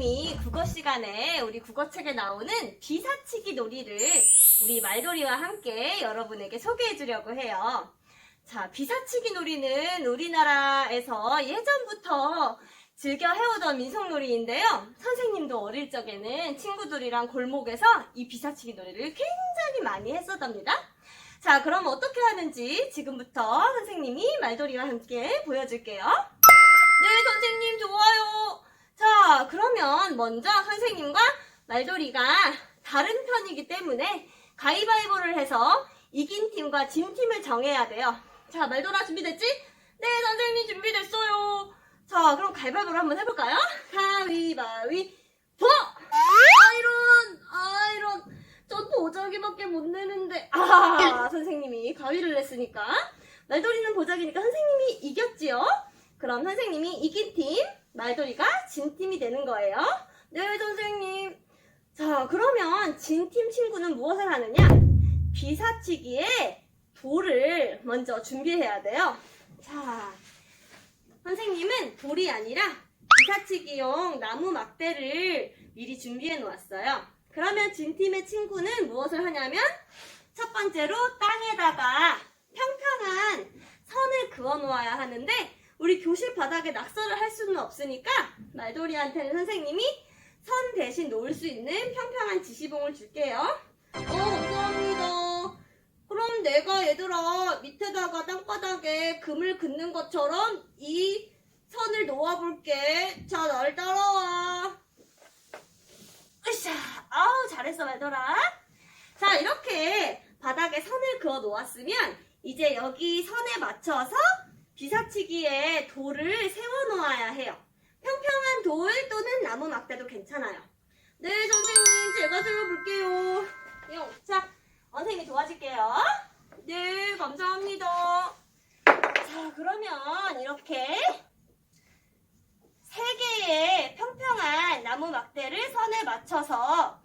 선생님이 국어 시간에 우리 국어책에 나오는 비사치기 놀이를 우리 말돌이와 함께 여러분에게 소개해 주려고 해요. 자, 비사치기 놀이는 우리나라에서 예전부터 즐겨 해오던 민속놀이인데요. 선생님도 어릴 적에는 친구들이랑 골목에서 이 비사치기 놀이를 굉장히 많이 했었답니다. 자, 그럼 어떻게 하는지 지금부터 선생님이 말돌이와 함께 보여줄게요. 네, 선생님, 좋아요. 자, 그러면 먼저 선생님과 말돌이가 다른 편이기 때문에 가위바위보를 해서 이긴 팀과 진 팀을 정해야 돼요. 자, 말돌아 준비됐지? 네, 선생님 준비됐어요. 자, 그럼 가위바위보를 한번 해볼까요? 가위바위보! 아이런, 아이런. 전 보자기밖에 못 내는데. 아, 선생님이 가위를 냈으니까. 말돌이는 보자기니까 선생님이 이겼지요? 그럼 선생님이 이긴 팀, 말돌이가 진 팀이 되는 거예요. 네, 선생님. 자, 그러면 진팀 친구는 무엇을 하느냐? 비사치기에 돌을 먼저 준비해야 돼요. 자, 선생님은 돌이 아니라 비사치기용 나무 막대를 미리 준비해 놓았어요. 그러면 진 팀의 친구는 무엇을 하냐면 첫 번째로 땅에다가 평평한 선을 그어 놓아야 하는데 교실 바닥에 낙서를 할 수는 없으니까 말돌이한테는 선생님이 선 대신 놓을 수 있는 평평한 지시봉을 줄게요. 어, 감사합니다. 그럼 내가 얘들아 밑에다가 땅바닥에 금을 긋는 것처럼 이 선을 놓아볼게. 자, 날 따라와. 으쌰! 아우, 잘했어, 말더라. 자, 이렇게 바닥에 선을 그어 놓았으면 이제 여기 선에 맞춰서 비사치기에 돌을 세워 놓아야 해요. 평평한 돌 또는 나무 막대도 괜찮아요. 네, 선생님, 제가 세워볼게요. 용, 자, 선생님이 도와줄게요. 네, 감사합니다. 자, 그러면 이렇게 세 개의 평평한 나무 막대를 선에 맞춰서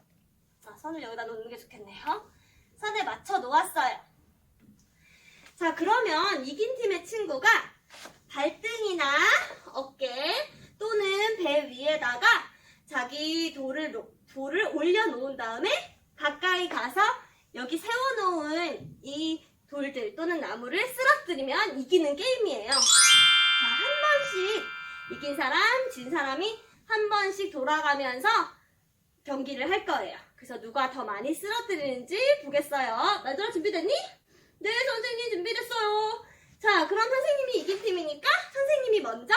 자, 선을 여기다 놓는 게 좋겠네요. 선에 맞춰 놓았어요. 자, 그러면 이긴 팀의 친구가 발등이나 어깨 또는 배 위에다가 자기 돌을, 놓- 돌을 올려놓은 다음에 가까이 가서 여기 세워놓은 이 돌들 또는 나무를 쓰러뜨리면 이기는 게임이에요. 자, 한 번씩 이긴 사람, 진 사람이 한 번씩 돌아가면서 경기를 할 거예요. 그래서 누가 더 많이 쓰러뜨리는지 보겠어요. 나들아 준비됐니? 네, 선생님 준비됐어요. 자, 그럼 선생님이 이긴 팀이니까 선생님이 먼저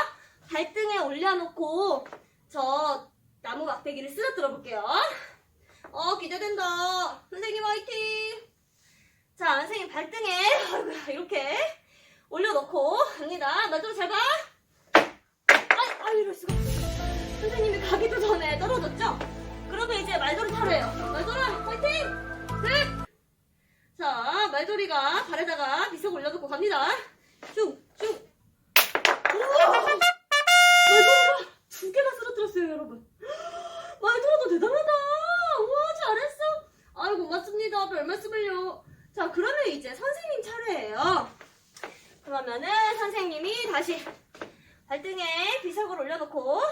발등에 올려놓고 저 나무 막대기를 쓰러뜨려 볼게요. 어, 기대된다. 선생님 화이팅! 자, 선생님 발등에 이렇게 말돌이가 발에다가 비석 올려놓고 갑니다. 쭉, 쭉. 우와! 말돌이가 두 개나 쓰러뜨렸어요, 여러분. 말돌아, 너 대단하다. 우와, 잘했어. 아유, 고맙습니다. 별 말씀을요. 자, 그러면 이제 선생님 차례예요. 그러면은 선생님이 다시 발등에 비석을 올려놓고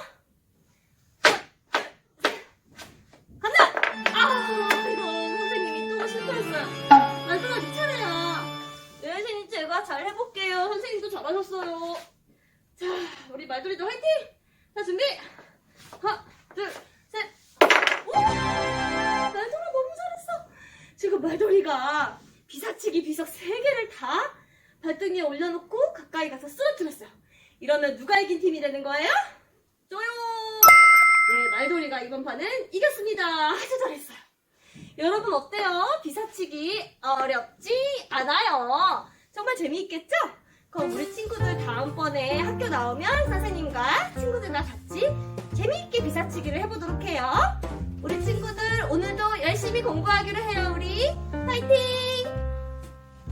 제가 잘 해볼게요. 선생님도 잘하셨어요. 자, 우리 말돌이도 화이팅! 자, 준비! 하나, 둘, 셋. 오! 말돌아 너무 잘했어. 지금 말돌이가 비사치기 비석 세개를 다 발등에 올려놓고 가까이 가서 쓰러뜨렸어요. 이러면 누가 이긴 팀이 되는 거예요? 쪼요! 네, 말돌이가 이번 판은 이겼습니다. 아주 잘했어요. 여러분 어때요? 비사치기 어렵지 않아요. 정말 재미있겠죠? 그럼 우리 친구들 다음번에 학교 나오면 선생님과 친구들과 같이 재미있게 비사치기를 해보도록 해요. 우리 친구들 오늘도 열심히 공부하기로 해요, 우리. 파이팅!